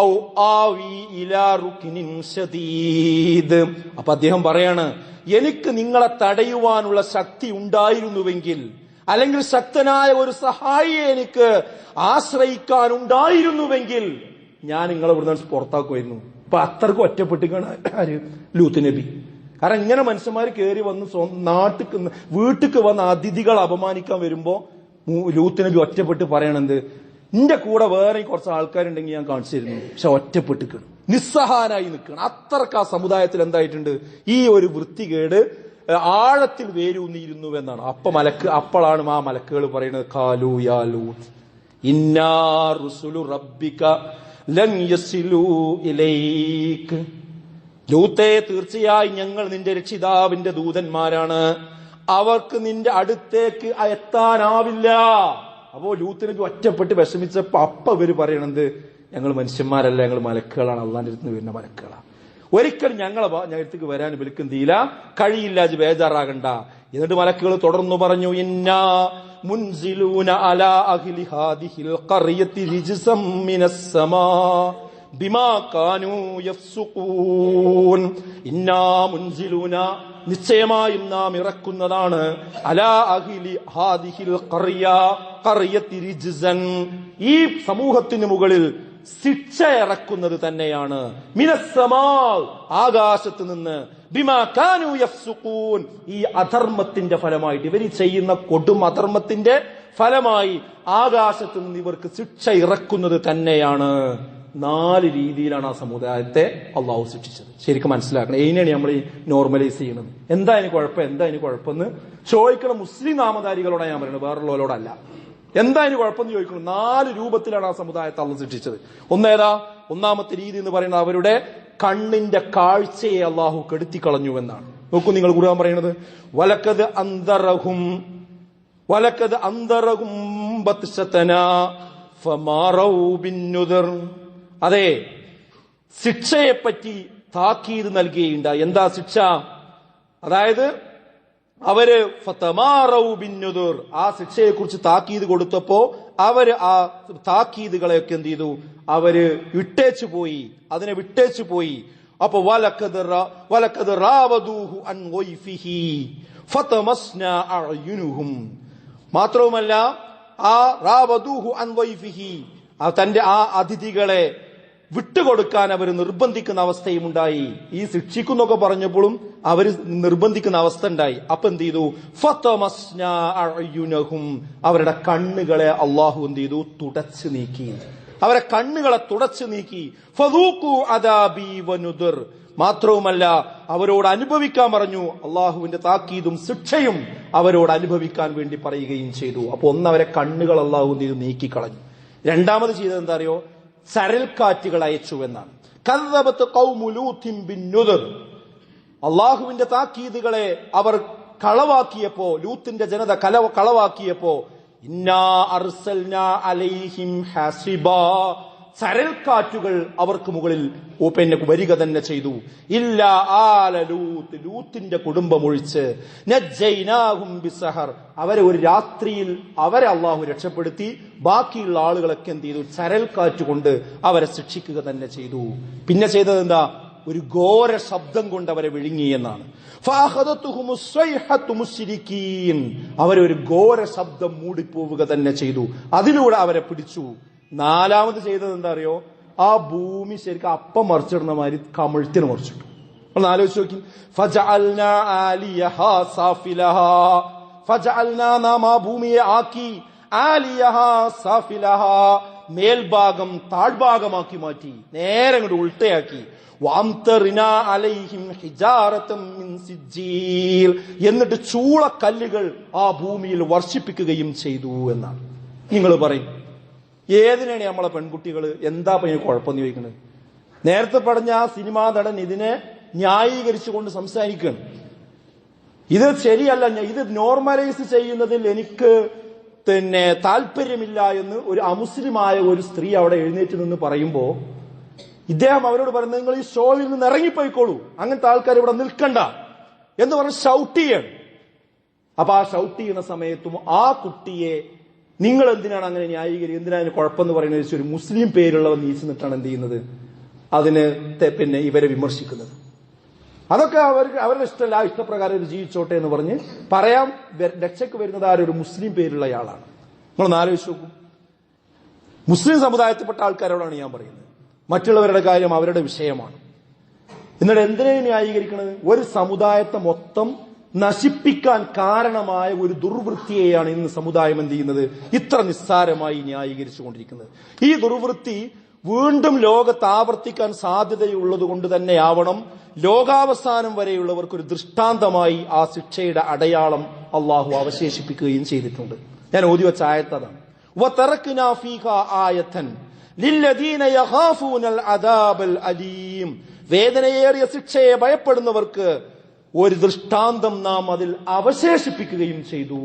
ഔ ആവി ഇലാ റുക്നിൻ ശദീദ് അപ്പൊ അദ്ദേഹം പറയാണ് എനിക്ക് നിങ്ങളെ തടയുവാനുള്ള ശക്തി ഉണ്ടായിരുന്നുവെങ്കിൽ അല്ലെങ്കിൽ ശക്തനായ ഒരു സഹായിയെ എനിക്ക് ആശ്രയിക്കാൻ ഉണ്ടായിരുന്നുവെങ്കിൽ ഞാൻ നിങ്ങളെ ഇവിടുന്ന് പുറത്താക്കുമായിരുന്നു. അപ്പൊ അത്രക്കും ഒറ്റപ്പെട്ടിക്കാണ് ആര്? ലൂത്ത് നബി. കാരണം ഇങ്ങനെ മനുഷ്യന്മാർ കയറി വന്ന് നാട്ടിൽ വീട്ടിക്ക് വന്ന അതിഥികൾ അപമാനിക്കാൻ വരുമ്പോ ലൂത്ത് നബി ഒറ്റപ്പെട്ട് പറയണത് നിന്റെ കൂടെ വേറെ കുറച്ച് ആൾക്കാരുണ്ടെങ്കിൽ ഞാൻ കാണിച്ചിരുന്നു പക്ഷെ ഒറ്റപ്പെട്ടിക്കണം നിസ്സഹാനായി നിൽക്കുകയാണ് അത്രയ്ക്ക് ആ സമുദായത്തിൽ എന്തായിട്ടുണ്ട്? ഈ ഒരു വൃത്തികേട് ആഴത്തിൽ വേരൂന്നിയിരുന്നു എന്നാണ് അപ്പ മലക്ക് അപ്പോഴാണ് ആ മലക്കുകൾ പറയുന്നത് കാലു യാലൂ ഇന്നാറുസുലു ഇന്നാ റുസുലു റബ്ബിക ലൂത്തെ തീർച്ചയായും ഞങ്ങൾ നിന്റെ രക്ഷിതാവിന്റെ ദൂതന്മാരാണ്. അവർക്ക് നിന്റെ അടുത്തേക്ക് എത്താനാവില്ല. അപ്പോ ലൂത്തിന് ഒറ്റപ്പെട്ട് വിഷമിച്ചപ്പോ അപ്പ ഇവർ പറയണത് ഞങ്ങൾ മനുഷ്യന്മാരല്ല ഞങ്ങൾ മലക്കുകളാണ്. അള്ളാന്റെ അടുത്ത് വരുന്ന മലക്കുകളാണ് ഒരിക്കലും ഞങ്ങളെ ഞങ്ങൾക്ക് വരാൻ വിളിക്കും തീല കഴിയില്ല ബേജാറാകണ്ട. എന്നിട്ട് മലക്കുകൾ തുടർന്നു പറഞ്ഞു ഇന്നാ മുൻസിലൂന അലാ അഖിലി ഹാദിഹിൽ ഖറിയത്തി റിജ്സം മിനസ്സമാ ബിമാ കാനൂ യഫ്സുഖൂൻ. ഇന്നാ മുൻസിലൂന നിശ്ചയമായും നാം ഇറക്കുന്നതാണ്. അലാ അഖിലി ഹാദിഹിൽ ഖറിയ ഖറിയത്തി റിജ്സൻ ഈ സമൂഹത്തിന് മുകളിൽ ശിക്ഷ ഇറക്കുന്നത് തന്നെയാണ്. മിനസ്സമാ ആകാശത്ത് നിന്ന് ഈ അധർമ്മത്തിന്റെ ഫലമായിട്ട്. ഇവർ ചെയ്യുന്ന കൊടും അധർമ്മത്തിന്റെ ഫലമായി ആകാശത്ത് നിന്ന് ഇവർക്ക് ശിക്ഷ ഇറക്കുന്നത് തന്നെയാണ്. നാല് രീതിയിലാണ് ആ സമുദായത്തെ അള്ളാഹു ശിക്ഷിച്ചത്. ശരിക്കും മനസ്സിലാക്കണം. ഇതിനെയാണ് നമ്മൾ ഈ നോർമലൈസ് ചെയ്യുന്നത് എന്താ അതിന് കുഴപ്പം? എന്താ അതിന് കുഴപ്പമെന്ന് ചോദിക്കണം മുസ്ലിം നാമധാരികളോടാണ് ഞാൻ പറയുന്നത്. വേറുള്ളവരോടല്ല എന്താ അതിന് കുഴപ്പമെന്ന് ചോദിക്കണം നാല് രൂപത്തിലാണ് ആ സമുദായത്തെ അള്ള സൃഷ്ടിച്ചത്. ഒന്നേതാ? ഒന്നാമത്തെ രീതി എന്ന് പറയുന്നത് അവരുടെ കണ്ണിന്റെ കാഴ്ചയെ അള്ളാഹു കെടുത്തിക്കളഞ്ഞു എന്നാണ്. നോക്കൂ നിങ്ങൾ കൂടുതൽ പറയുന്നത്. വലക്കത് അന്തറഹും വലക്കത് അന്തറഹും അതെ ശിക്ഷയെപ്പറ്റി താക്കീത് നൽകുകയുണ്ടായി എന്താ ശിക്ഷ? അതായത് അവർ ഫതമാറൗ ബിന്നുദുർ ആ ശിക്ഷയെ കുറിച്ച് താക്കീത് കൊടുത്തപ്പോ അവർ ആ താക്കീതുകളെയൊക്കെ എന്ത് ചെയ്തു? അവർ വിട്ടേച്ചു പോയി. അതിനെ വിട്ടേച്ചു പോയി. അപ്പൊ മാത്രവുമല്ല ആ റാവദൂഹു അൻ വൈഫിഹി തന്റെ ആ അതിഥികളെ വിട്ടുകൊടുക്കാൻ അവർ നിർബന്ധിക്കുന്ന അവസ്ഥയും ഉണ്ടായി. ഈ ശിക്ഷിക്കുന്നൊക്കെ പറഞ്ഞപ്പോഴും അവർ നിർബന്ധിക്കുന്ന അവസ്ഥ ഉണ്ടായി. അപ്പൊ എന്ത് ചെയ്തു? ഫതമസ്ന അഅ്യുനഹും അവരുടെ കണ്ണുകളെ അള്ളാഹു എന്ത് ചെയ്തു? തുടച്ചു നീക്കി. അവരെ കണ്ണുകളെ തുടച്ചു നീക്കി. ഫതൂക്കു അദാബി വനുദർ. മാത്രവുമല്ല അവരോട് അനുഭവിക്കാൻ പറഞ്ഞു. അള്ളാഹുവിന്റെ താക്കീതും ശിക്ഷയും അവരോട് അനുഭവിക്കാൻ വേണ്ടി പറയുകയും ചെയ്തു. അപ്പൊ ഒന്ന് അവരെ കണ്ണുകൾ അള്ളാഹു നീക്കി കളഞ്ഞു രണ്ടാമത് ചെയ്തത് എന്താ അറിയോ? ചരൽക്കാറ്റുകൾ അയച്ചു എന്നാണ് കൗമുലൂത്തിം കൗമുലൂത്തിൻബിന്നുതർ അള്ളാഹുവിന്റെ താക്കീതുകളെ അവർ കളവാക്കിയപ്പോ ലൂത്തിന്റെ ജനത കളവാക്കിയപ്പോ ഇന്നാ അർസൽനാ അലൈഹിം ഹസിബ. ചരൽക്കാറ്റുകൾ അവർക്ക് മുകളിൽ പിന്നെ വരിക തന്നെ ചെയ്തു. ഇല്ല ആല ലൂത്ത് ലൂത്തിന്റെ കുടുംബം ഒഴിച്ച്. അവരെ ഒരു രാത്രിയിൽ അവരെ അള്ളാഹു രക്ഷപ്പെടുത്തി. ബാക്കിയുള്ള ആളുകളൊക്കെ എന്ത് ചെയ്തു? ചരൽക്കാറ്റ് കൊണ്ട് അവരെ ശിക്ഷിക്കുക തന്നെ ചെയ്തു. പിന്നെ ചെയ്തത് എന്താ? ഒരു ഘോര ശബ്ദം കൊണ്ട് അവരെ വിഴുങ്ങി എന്നാണ്. അവരെ ഒരു ഘോര ശബ്ദം മൂടിപ്പോവുക തന്നെ ചെയ്തു. അതിലൂടെ അവരെ പിടിച്ചു. നാലാമത് ചെയ്തത് എന്താ അറിയോ ആ ഭൂമി ശരിക്കും അപ്പം മറിച്ചിടുന്ന മാതിരി കമിഴ്ത്തിന് മറിച്ചിട്ടു. ഒന്ന് ആലോചിച്ച് നോക്കി. നാം ആ ഭൂമിയെ ആക്കി. മേൽഭാഗം താഴ്ഭാഗമാക്കി മാറ്റി. നേരെ അങ്ങോട്ട് ഉൾട്ടയാക്കി. എന്നിട്ട് ചൂളക്കല്ലുകൾ ആ ഭൂമിയിൽ വർഷിപ്പിക്കുകയും ചെയ്തു എന്നാണ്. നിങ്ങൾ പറയും. ഏതിനാണ് നമ്മളെ പെൺകുട്ടികൾ എന്താ പയ്യ കുഴപ്പമെന്ന് ചോദിക്കുന്നത്? നേരത്തെ പറഞ്ഞ ആ സിനിമാ നടൻ ഇതിനെ ന്യായീകരിച്ചുകൊണ്ട് സംസാരിക്കുകയാണ്. ഇത് ശരിയല്ല. ഇത് നോർമലൈസ് ചെയ്യുന്നതിൽ എനിക്ക് പിന്നെ താല്പര്യമില്ല എന്ന് ഒരു അമുസ്ലിമായ ഒരു സ്ത്രീ അവിടെ എഴുന്നേറ്റ് നിന്ന് പറയുമ്പോ ഇദ്ദേഹം അവരോട് പറഞ്ഞു നിങ്ങൾ ഈ ഷോയിൽ നിന്ന് ഇറങ്ങിപ്പോയിക്കോളൂ. അങ്ങനത്തെ ആൾക്കാർ ഇവിടെ നിൽക്കണ്ട. എന്ന് പറഞ്ഞ് ഷൗട്ട് ചെയ്യാണ്. അപ്പൊ ആ ഷൗട്ട് ചെയ്യുന്ന സമയത്തും ആ കുട്ടിയെ നിങ്ങൾ എന്തിനാണ് അങ്ങനെ ന്യായീകരിക്കുക എന്തിനാണ് കുഴപ്പമെന്ന് പറയുന്നത് ഒരു മുസ്ലിം പേരുള്ളവർ നീച്ചു നിന്നിട്ടാണ് എന്ത് ചെയ്യുന്നത്? അതിന് പിന്നെ ഇവരെ വിമർശിക്കുന്നത്. അതൊക്കെ അവർക്ക് അവരുടെ ഇഷ്ടമല്ല ആ ഇഷ്ടപ്രകാരം ജീവിച്ചോട്ടെ എന്ന് പറഞ്ഞ് പറയാം. രക്ഷയ്ക്ക് വരുന്നത് ആരൊരു മുസ്ലിം പേരുള്ള ആളാണ്. നിങ്ങൾ ആലോചിച്ച് നോക്കൂ. മുസ്ലിം സമുദായത്തിൽപ്പെട്ട ആൾക്കാരോടാണ് ഞാൻ പറയുന്നത്. മറ്റുള്ളവരുടെ കാര്യം അവരുടെ വിഷയമാണ്. എന്നിട്ട് എന്തിനെ ന്യായീകരിക്കുന്നത് ഒരു സമുദായത്തെ മൊത്തം നശിപ്പിക്കാൻ കാരണമായ ഒരു ദുർവൃത്തിയെയാണ് ഇന്ന് സമുദായം എന്ത് ചെയ്യുന്നത്? ഇത്ര നിസ്സാരമായി ന്യായീകരിച്ചു കൊണ്ടിരിക്കുന്നത് ഈ ദുർവൃത്തി വീണ്ടും ലോകത്ത് ആവർത്തിക്കാൻ സാധ്യതയുള്ളത് കൊണ്ട് തന്നെയാവണം ലോകാവസാനം വരെയുള്ളവർക്ക് ഒരു ദൃഷ്ടാന്തമായി ആ ശിക്ഷയുടെ അടയാളം അള്ളാഹു അവശേഷിപ്പിക്കുകയും ചെയ്തിട്ടുണ്ട്. ഞാൻ ഓതി വച്ച ആയത്തതാണ് ആയത്തൻ വേദനയേറിയ ശിക്ഷയെ ഭയപ്പെടുന്നവർക്ക് ഒരു ദൃഷ്ടാന്തം നാം അതിൽ അവശേഷിപ്പിക്കുകയും ചെയ്തു.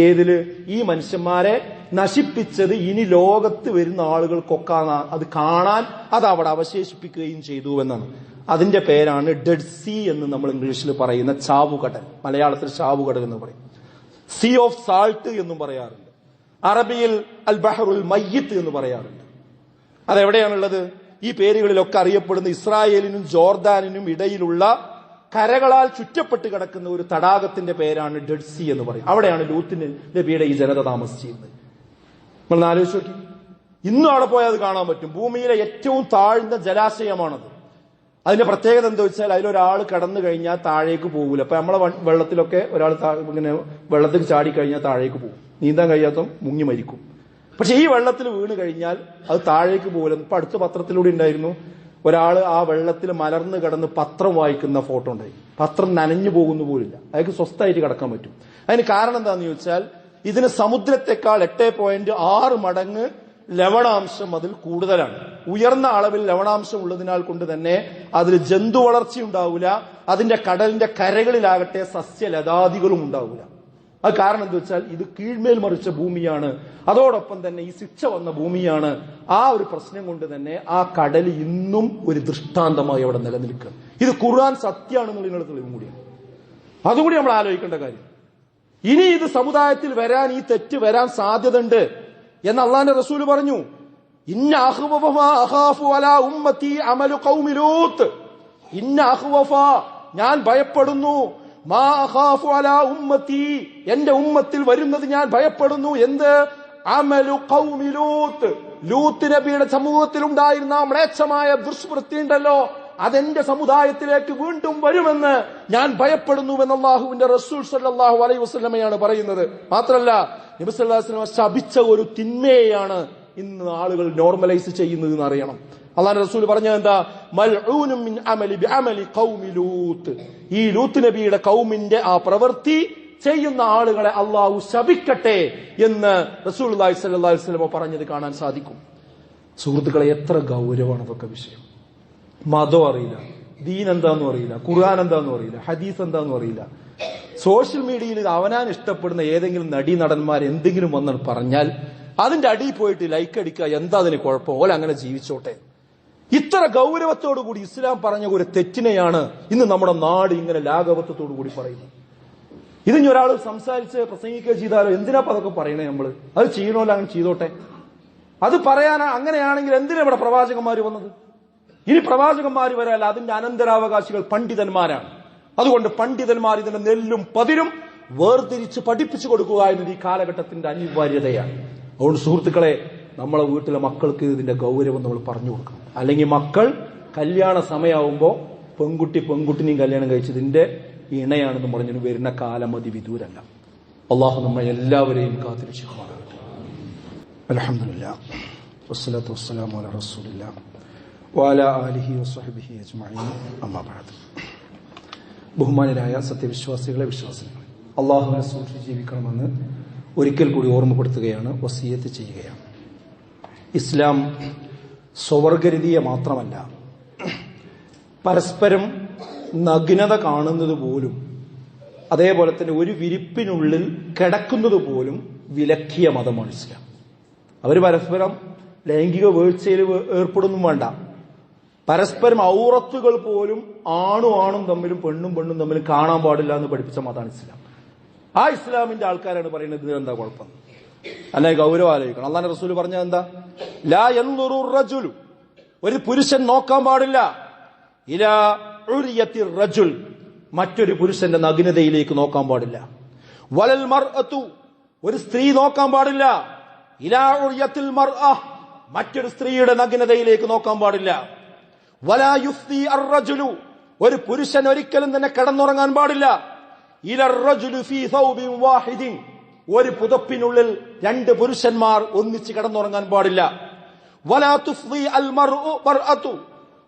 ഏതിൽ? ഈ മനുഷ്യന്മാരെ നശിപ്പിച്ചത് ഇനി ലോകത്ത് വരുന്ന ആളുകൾക്കൊക്കെ അത് കാണാൻ അത് അവിടെ അവശേഷിപ്പിക്കുകയും ചെയ്തു എന്നാണ്. അതിന്റെ പേരാണ് ഡെഡ് സി എന്ന് നമ്മൾ ഇംഗ്ലീഷിൽ പറയുന്ന ചാവുകടൽ. മലയാളത്തിൽ ചാവുകടൽ എന്ന് പറയും. സീ ഓഫ് സാൾട്ട് എന്നും പറയാറുണ്ട്. അറബിയിൽ അൽ ബഹറുൽ മയ്യത്ത് എന്ന് പറയാറുണ്ട്. അതെവിടെയാണുള്ളത്? ഈ പേരുകളിലൊക്കെ അറിയപ്പെടുന്ന ഇസ്രായേലിനും ജോർദാനിനും ഇടയിലുള്ള കരകളാൽ ചുറ്റപ്പെട്ട് കിടക്കുന്ന ഒരു തടാകത്തിന്റെ പേരാണ് ഡെഡ്സി എന്ന് പറയും. അവിടെയാണ് ലൂത്തിന് നബിയുടെ ഈ ജനത താമസിച്ചിരുന്നത്. നമ്മൾ ആലോചിച്ച് നോക്കി. ഇന്നും അവിടെ പോയാൽ അത് കാണാൻ പറ്റും. ഭൂമിയിലെ ഏറ്റവും താഴ്ന്ന ജലാശയമാണത്. അതിന്റെ പ്രത്യേകത എന്താ വെച്ചാൽ അതിലൊരാൾ കടന്നു കഴിഞ്ഞാൽ താഴേക്ക് പോകില്ല അപ്പൊ നമ്മളെ വെള്ളത്തിലൊക്കെ ഒരാൾ ഇങ്ങനെ വെള്ളത്തിൽ ചാടി കഴിഞ്ഞാൽ താഴേക്ക് പോകും. നീന്താൻ കഴിയാത്ത മുങ്ങി മരിക്കും. പക്ഷെ ഈ വെള്ളത്തിൽ വീണ് കഴിഞ്ഞാൽ അത് താഴേക്ക് പോകില്ല. ഇപ്പൊ അടുത്ത പത്രത്തിലൂടെ ഉണ്ടായിരുന്നു. ഒരാൾ ആ വെള്ളത്തിൽ മലർന്ന് കിടന്ന് പത്രം വായിക്കുന്ന ഫോട്ടോ ഉണ്ടായി. പത്രം നനഞ്ഞു പോകുന്നു പോലില്ല. അയാൾക്ക് സ്വസ്ഥമായിട്ട് കിടക്കാൻ പറ്റും. അതിന് കാരണം എന്താണെന്ന് ചോദിച്ചാൽ ഇതിന് സമുദ്രത്തെക്കാൾ എട്ട് പോയിന്റ് ആറ് മടങ്ങ് ലവണാംശം അതിൽ കൂടുതലാണ്. ഉയർന്ന അളവിൽ ലവണാംശം ഉള്ളതിനാൽ കൊണ്ട് തന്നെ അതിൽ ജന്തു വളർച്ചയുണ്ടാവില്ല അതിന്റെ കടലിന്റെ കരകളിലാകട്ടെ സസ്യലതാദികളും ഉണ്ടാവില്ല അത് കാരണം എന്താ വെച്ചാൽ ഇത് കീഴ്മേൽ മറിച്ച ഭൂമിയാണ്. അതോടൊപ്പം തന്നെ ഈ ശിക്ഷ വന്ന ഭൂമിയാണ്. ആ ഒരു പ്രശ്നം കൊണ്ട് തന്നെ ആ കടൽ ഇന്നും ഒരു ദൃഷ്ടാന്തമായി അവിടെ നിലനിൽക്കുക. ഇത് ഖുർആൻ സത്യമാണെന്നുള്ള നിങ്ങൾ തെളിവും കൂടിയാണ്. അതുകൂടി നമ്മൾ ആലോചിക്കേണ്ട കാര്യം. ഇനി ഇത് സമുദായത്തിൽ വരാൻ ഈ തെറ്റ് വരാൻ സാധ്യതയുണ്ട് എന്ന് അള്ളാന്റെ റസൂൽ പറഞ്ഞു. ഇന്ന ഇന്ന ഞാൻ ഭയപ്പെടുന്നു. മാ അഖാഫു അലാ ഉമ്മത്തി. എന്റെ ഉമ്മത്തിൽ വരുന്നത് ഞാൻ ഭയപ്പെടുന്നു. എന്ത്? അമലു ഖൗമി ലൂത്ത്. നബിയുടെ സമൂഹത്തിൽ ഉണ്ടായിരുന്ന മ്ലേച്ഛമായ ദുഷ്വൃത്തി ഉണ്ടല്ലോ. അതെന്റെ സമുദായത്തിലേക്ക് വീണ്ടും വരുമെന്ന് ഞാൻ ഭയപ്പെടുന്നു ഭയപ്പെടുന്നുവെന്ന് അള്ളാഹുവിന്റെ റസൂൽ സല്ലാഹു അലൈഹി വസ്ലമയാണ് പറയുന്നത്. മാത്രല്ല നബിസ് ശപിച്ച ഒരു തിന്മയെയാണ് ഇന്ന് ആളുകൾ നോർമലൈസ് ചെയ്യുന്നത് എന്ന് അറിയണം. അള്ളാഹു റസൂൽ പറഞ്ഞത് എന്താ? മൽഊനും മിൻ അമലി ബിഅമലി ഖൗമി ലൂത്ത്. ഈ ലൂത്ത് നബിയുടെ കൗമിന്റെ ആ പ്രവൃത്തി ചെയ്യുന്ന ആളുകളെ അള്ളാഹു ശപിക്കട്ടെ എന്ന് റസൂൽ അലൈഹി വസല്ലം പറഞ്ഞത് കാണാൻ സാധിക്കും. സുഹൃത്തുക്കളെ എത്ര ഗൗരവമാണ് അതൊക്കെ വിഷയം. മതം അറിയില്ല ദീൻ എന്താന്നും അറിയില്ല ഖുർആൻ എന്താന്നും അറിയില്ല ഹദീസ് എന്താന്നും അറിയില്ല. സോഷ്യൽ മീഡിയയിൽ അവനാൻ ഇഷ്ടപ്പെടുന്ന ഏതെങ്കിലും നടി നടന്മാർ എന്തെങ്കിലും വന്നാൽ പറഞ്ഞാൽ അതിന്റെ അടിയിൽ പോയിട്ട് ലൈക്ക് അടിക്കുക എന്താ അതിന് കുഴപ്പം? ഓല അങ്ങനെ ജീവിച്ചോട്ടെ. ഇത്ര ഗൗരവത്തോടു കൂടി ഇസ്ലാം പറഞ്ഞ ഒരു തെറ്റിനെയാണ് ഇന്ന് നമ്മുടെ നാട് ഇങ്ങനെ ലാഘവത്വത്തോടു കൂടി പറയുന്നത്. ഇതിഞ്ഞ ഒരാൾ സംസാരിച്ച് പ്രസംഗിക്കുക ചെയ്താലോ? എന്തിനാ അതൊക്കെ പറയണേ നമ്മൾ? അത് ചെയ്യണമല്ലോ അങ്ങനെ ചെയ്തോട്ടെ. അത് പറയാനാ അങ്ങനെയാണെങ്കിൽ എന്തിനാ ഇവിടെ പ്രവാചകന്മാർ വന്നത്? ഇനി പ്രവാചകന്മാർ വരാല്ല അതിന്റെ അനന്തരാവകാശികൾ പണ്ഡിതന്മാരാണ്. അതുകൊണ്ട് പണ്ഡിതന്മാർ ഇതിന്റെ നെല്ലും പതിരും വേർതിരിച്ച് പഠിപ്പിച്ചു കൊടുക്കുക എന്നത് ഈ കാലഘട്ടത്തിന്റെ അനിവാര്യതയാണ്. അതുകൊണ്ട് സുഹൃത്തുക്കളെ നമ്മളെ വീട്ടിലെ മക്കൾക്ക് ഇതിന്റെ ഗൗരവം നമ്മൾ പറഞ്ഞു കൊടുക്കണം. അല്ലെങ്കിൽ മക്കൾ കല്യാണ സമയമാവുമ്പോൾ പെൺകുട്ടി പെൺകുട്ടിനെയും കല്യാണം കഴിച്ചതിന്റെ ഇണയാണെന്ന് പറഞ്ഞു വരുന്ന കാലം അതി വിദൂരല്ല. അള്ളാഹു നമ്മൾ എല്ലാവരെയും അലഹമില്ല വസ്സലാത്തു ബഹുമാനരായ സത്യവിശ്വാസികളെ വിശ്വാസികളെ അള്ളാഹുവിനെ സൂക്ഷിച്ച് ജീവിക്കണമെന്ന് ഒരിക്കൽ കൂടി ഓർമ്മപ്പെടുത്തുകയാണ് വസീയത്ത് ചെയ്യുകയാണ്. ഇസ്ലാം സ്വവർഗരീതിയെ മാത്രമല്ല പരസ്പരം നഗ്നത കാണുന്നത് പോലും അതേപോലെ തന്നെ ഒരു വിരിപ്പിനുള്ളിൽ കിടക്കുന്നത് പോലും വിലക്കിയ മതമാണ് ഇസ്ലാം. അവർ പരസ്പരം ലൈംഗിക വീഴ്ചയിൽ ഏർപ്പെടുന്നു വേണ്ട. പരസ്പരം ഔറത്തുകൾ പോലും ആണു ആണും തമ്മിലും പെണ്ണും പെണ്ണും തമ്മിലും കാണാൻ പാടില്ല എന്ന് പഠിപ്പിച്ച മതമാണ് ഇസ്ലാം. ആ ഇസ്ലാമിന്റെ ആൾക്കാരാണ് പറയുന്നത് ഇതിന് എന്താ കുഴപ്പം? അല്ലെ ഗൗരവം ആലോചിക്കണം. അള്ളാന്റെ റസൂൽ പറഞ്ഞ എന്താ? ലാ റജുലു. ഒരു പുരുഷൻ നോക്കാൻ പാടില്ല. ഇലാ റജുൽ. മറ്റൊരു പുരുഷന്റെ നഗ്നതയിലേക്ക് നോക്കാൻ പാടില്ല. വലൽ മർഅത്തു. ഒരു സ്ത്രീ നോക്കാൻ പാടില്ല. ഇലാ ഉറിയത്തിൽ മർഅ. മറ്റൊരു സ്ത്രീയുടെ നഗ്നതയിലേക്ക് നോക്കാൻ പാടില്ല. വലാ യുഫ്തി അർറജുലു ഒരു പുരുഷൻ ഒരിക്കലും തന്നെ കിടന്നുറങ്ങാൻ പാടില്ല. വാഹിദിൻ. ഒരു പുതപ്പിനുള്ളിൽ രണ്ട് പുരുഷന്മാർ ഒന്നിച്ച് കിടന്നുറങ്ങാൻ പാടില്ല.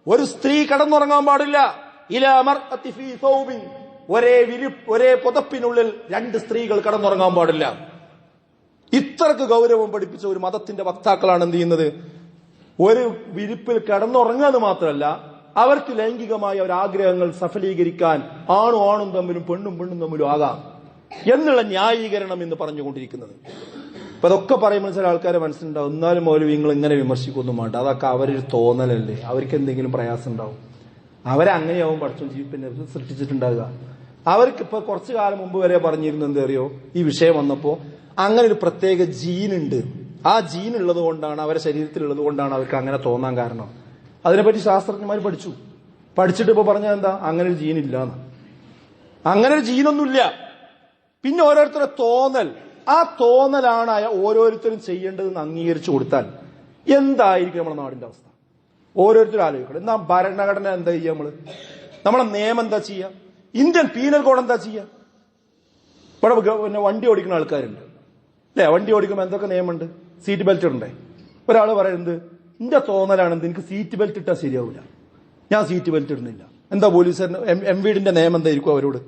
ഒരു സ്ത്രീ കടന്നുറങ്ങാൻ പാടില്ല. ഒരേ വിരി ഒരേ പുതപ്പിനുള്ളിൽ രണ്ട് സ്ത്രീകൾ കടന്നുറങ്ങാൻ പാടില്ല. ഇത്രക്ക് ഗൗരവം പഠിപ്പിച്ച ഒരു മതത്തിന്റെ വക്താക്കളാണ് എന്ത് ചെയ്യുന്നത്? ഒരു വിരിപ്പിൽ കിടന്നുറങ്ങുക എന്ന് മാത്രമല്ല അവർക്ക് ലൈംഗികമായ ഒരു ആഗ്രഹങ്ങൾ സഫലീകരിക്കാൻ ആണും ആണും തമ്മിലും പെണ്ണും പെണ്ണും തമ്മിലും ആകാം. എന്നുള്ള ന്യായീകരണം എന്ന് പറഞ്ഞുകൊണ്ടിരിക്കുന്നത്. അപ്പൊ അതൊക്കെ പറയുമ്പോൾ ചില ആൾക്കാരെ മനസ്സിലുണ്ടാവും. എന്നാലും മൗലവി നിങ്ങൾ ഇങ്ങനെ വിമർശിക്കൊന്നും വേണ്ട. അതൊക്കെ അവരൊരു തോന്നലല്ലേ? അവർക്ക് എന്തെങ്കിലും പ്രയാസം ഉണ്ടാവും. അവരങ്ങനെയാവും പഠിച്ചു ജീവിപ്പിന്റെ സൃഷ്ടിച്ചിട്ടുണ്ടാകുക അവർക്ക് ഇപ്പൊ കുറച്ചു കാലം മുമ്പ് വരെ പറഞ്ഞിരുന്നു എന്താ അറിയോ? ഈ വിഷയം വന്നപ്പോ അങ്ങനെ ഒരു പ്രത്യേക ജീനുണ്ട് ആ ജീൻ ഉള്ളത് കൊണ്ടാണ് അവരുടെ ശരീരത്തിലുള്ളത് കൊണ്ടാണ് അവർക്ക് അങ്ങനെ തോന്നാൻ കാരണം. അതിനെപ്പറ്റി ശാസ്ത്രജ്ഞന്മാർ പഠിച്ചു. പഠിച്ചിട്ട് ഇപ്പൊ പറഞ്ഞാൽ എന്താ? അങ്ങനെ ഒരു ജീൻ ഇല്ലാന്ന്. അങ്ങനെ ഒരു ജീനൊന്നുമില്ല. പിന്നെ ഓരോരുത്തരുടെ തോന്നൽ. ആ തോന്നലാണ് അയാൾ ഓരോരുത്തരും ചെയ്യേണ്ടതെന്ന് അംഗീകരിച്ചു കൊടുത്താൽ എന്തായിരിക്കും നമ്മുടെ നാടിന്റെ അവസ്ഥ? ഓരോരുത്തരും ആലോചിക്കണം എന്നാ ഭരണഘടന എന്താ ചെയ്യുക നമ്മൾ? നമ്മളെ നിയമം എന്താ ചെയ്യുക ഇന്ത്യൻ പീനൽ കോഡ് എന്താ ചെയ്യുക ഇവിടെ പിന്നെ വണ്ടി ഓടിക്കുന്ന ആൾക്കാരുണ്ട്. അല്ലെ? വണ്ടി ഓടിക്കുമ്പോൾ എന്തൊക്കെ നിയമമുണ്ട്? സീറ്റ് ബെൽറ്റ് ഇടണ്ടേ? ഒരാൾ പറയുന്നത് എന്റെ തോന്നലാണെന്ന് എനിക്ക് സീറ്റ് ബെൽറ്റ് ഇട്ടാൽ ശരിയാവില്ല ഞാൻ സീറ്റ് ബെൽറ്റ് ഇടുന്നില്ല. എന്താ പോലീസുകാരന്? എം എം വീടിന്റെ നിയമം എന്തായിരിക്കും അവരോട്?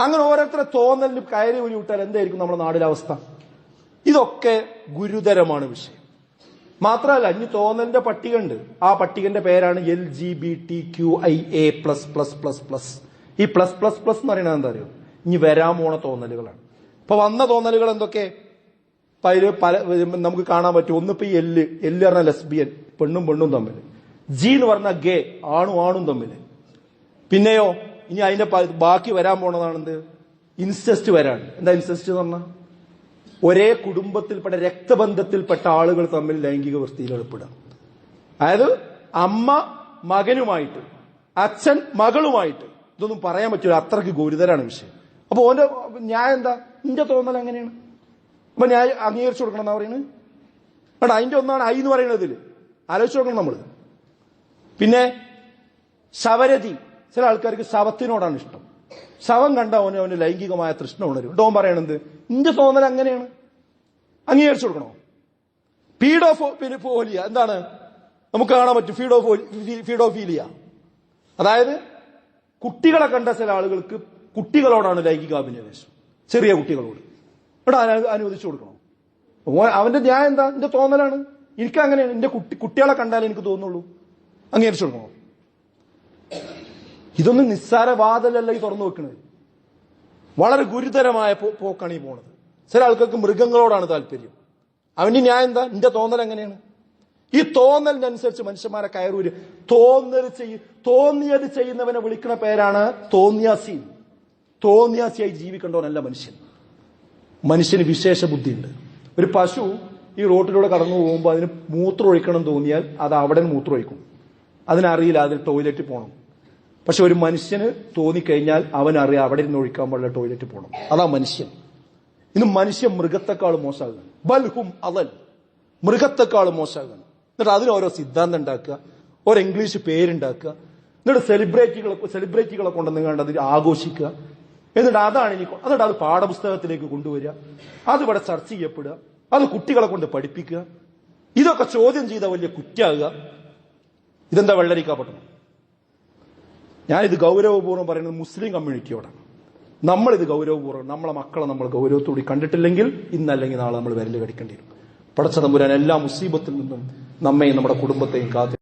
അങ്ങനെ ഓരോരുത്തരെ തോന്നലിന് കയറി ഉരുവിട്ടാൽ എന്തായിരിക്കും നമ്മുടെ നാടിലെ അവസ്ഥ? ഇതൊക്കെ ഗുരുതരമാണ് വിഷയം. മാത്രമല്ല ഇനി തോന്നലിന്റെ പട്ടിക ഉണ്ട് ആ പട്ടികന്റെ പേരാണ് L G B T Q I A plus plus plus plus. ഈ പ്ലസ് പ്ലസ് പ്ലസ് എന്ന് പറയുന്നത് എന്താ അറിയോ? ഇനി വരാൻ പോണ തോന്നലുകളാണ്. ഇപ്പൊ വന്ന തോന്നലുകൾ എന്തൊക്കെ? പല നമുക്ക് കാണാൻ പറ്റും. ഒന്നിപ്പോ ഈ എല്ല് എല്ല് പറഞ്ഞ ലെസ്ബിയൻ പെണ്ണും പെണ്ണും തമ്മിൽ ജി എന്ന് പറഞ്ഞ ഗേ ആണു ആണും തമ്മിൽ പിന്നെയോ? ഇനി അതിന്റെ ബാക്കി വരാൻ പോണതാണ് എന്ത് ഇൻസെസ്റ്റ് വരാണ് എന്താ ഇൻസെസ്റ്റ് എന്ന് പറഞ്ഞാൽ ഒരേ കുടുംബത്തിൽപ്പെട്ട രക്തബന്ധത്തിൽപ്പെട്ട ആളുകൾ തമ്മിൽ ലൈംഗിക വൃത്തിയിൽ ഏർപ്പെടുക അതായത് അമ്മ മകനുമായിട്ട് അച്ഛൻ മകളുമായിട്ട് ഇതൊന്നും പറയാൻ പറ്റില്ല അത്രയ്ക്ക് ഗുരുതരാണ് വിഷയം. അപ്പൊ ഓന്റെ ന്യായം എന്താ? നിന്റെ തോന്നൽ എങ്ങനെയാണ് അപ്പൊ ന്യായം അംഗീകരിച്ചു കൊടുക്കണം എന്നാ പറയുന്നത് എടാ അതിന്റെ ഒന്നാണ് ഐ എന്ന് പറയുന്നത് ആലോചിച്ച് നമ്മൾ നമ്മൾ. പിന്നെ ശവരതി. ചില ആൾക്കാർക്ക് ശവത്തിനോടാണ് ഇഷ്ടം. ശവം കണ്ട അവന് അവന് ലൈംഗികമായ തൃഷ്ണ ഉണരും. ഡോം പറയണത് ഇന്റെ തോന്നൽ അങ്ങനെയാണ്. അംഗീകരിച്ചു കൊടുക്കണോ? പീഡോഫോലിയ എന്താണ്? നമുക്ക് കാണാൻ പറ്റും. ഓഫ് ഫീലിയ. അതായത് കുട്ടികളെ കണ്ട ചില ആളുകൾക്ക് കുട്ടികളോടാണ് ലൈംഗികാഭിനിവേശം. ചെറിയ കുട്ടികളോട്. ഇവിടെ അനു- അനുവദിച്ചു കൊടുക്കണോ? അവന്റെ ന്യായം എന്താ? എന്റെ തോന്നലാണ്. എനിക്ക് അങ്ങനെയാണ് എന്റെ കുട്ടി കുട്ടികളെ കണ്ടാലേ എനിക്ക് തോന്നുള്ളൂ. അംഗീകരിച്ചു കൊടുക്കണോ? ഇതൊന്നും നിസ്സാര വാതലല്ല ഈ തുറന്നു വെക്കുന്നത് വളരെ ഗുരുതരമായ പോക്കാണ് ഈ പോണത്. ചില ആൾക്കാർക്ക് മൃഗങ്ങളോടാണ് താല്പര്യം. അവന്റെ ന്യായം എന്താ? എന്റെ തോന്നൽ എങ്ങനെയാണ്? ഈ തോന്നലിനനുസരിച്ച് മനുഷ്യന്മാരെ കയറൂര്. തോന്നൽ ചെയ്യ തോന്നിയത് ചെയ്യുന്നവനെ വിളിക്കുന്ന പേരാണ് തോന്നിയാസി. തോന്നിയാസിയായി ജീവിക്കേണ്ടവനല്ല മനുഷ്യൻ. മനുഷ്യന് വിശേഷ ബുദ്ധിയുണ്ട്. ഒരു പശു ഈ റോട്ടിലൂടെ കടന്നു പോകുമ്പോൾ അതിന് മൂത്രം ഒഴിക്കണം തോന്നിയാൽ അത് അവിടെ മൂത്രം ഒഴിക്കും അതിനറിയില്ല അതിൽ ടോയ്ലറ്റിൽ പോകണം പക്ഷെ ഒരു മനുഷ്യന് തോന്നിക്കഴിഞ്ഞാൽ അവനറിയാം അവിടെ ഇരുന്ന് ഒഴിക്കാൻ പാടില്ല ടോയ്ലറ്റ് പോകണം. അതാ മനുഷ്യൻ. ഇന്ന് മനുഷ്യൻ മൃഗത്തെക്കാൾ മോശമാകുകയാണ് ബൽഹും അവൻ മൃഗത്തെക്കാൾ മോശമാകുകയാണ് എന്നിട്ട് അതിന് ഓരോ സിദ്ധാന്തം ഉണ്ടാക്കുക ഓരോ ഇംഗ്ലീഷ് പേരുണ്ടാക്കുക എന്നിട്ട് സെലിബ്രിറ്റികളെ സെലിബ്രിറ്റികളെ കൊണ്ടുവന്ന് കണ്ട് അതിൽ ആഘോഷിക്കുക. എന്നിട്ട് അതാണ് ഇനി എന്നിട്ട് അത് പാഠപുസ്തകത്തിലേക്ക് കൊണ്ടുവരിക. അത് ഇവിടെ ചർച്ച ചെയ്യപ്പെടുക. അത് കുട്ടികളെ കൊണ്ട് പഠിപ്പിക്കുക. ഇതൊക്കെ ചോദ്യം ചെയ്ത വലിയ കുറ്റാകുക. ഇതെന്താ വെള്ളരിക്കാപ്പെട്ടണം ഞാനിത് ഗൗരവപൂർവം പറയുന്നത് മുസ്ലിം കമ്മ്യൂണിറ്റിയോടാണ്. നമ്മളിത് ഗൗരവപൂർവം നമ്മളെ മക്കളെ നമ്മൾ ഗൗരവത്തോടി കണ്ടിട്ടില്ലെങ്കിൽ ഇന്നല്ലെങ്കിൽ നാളെ നമ്മൾ വിരൽ കടിക്കേണ്ടി വരും പടച്ചതമ്പുരാൻ എല്ലാ മുസീബത്തിൽ നിന്നും നമ്മയും നമ്മുടെ കുടുംബത്തെയും കാത്തി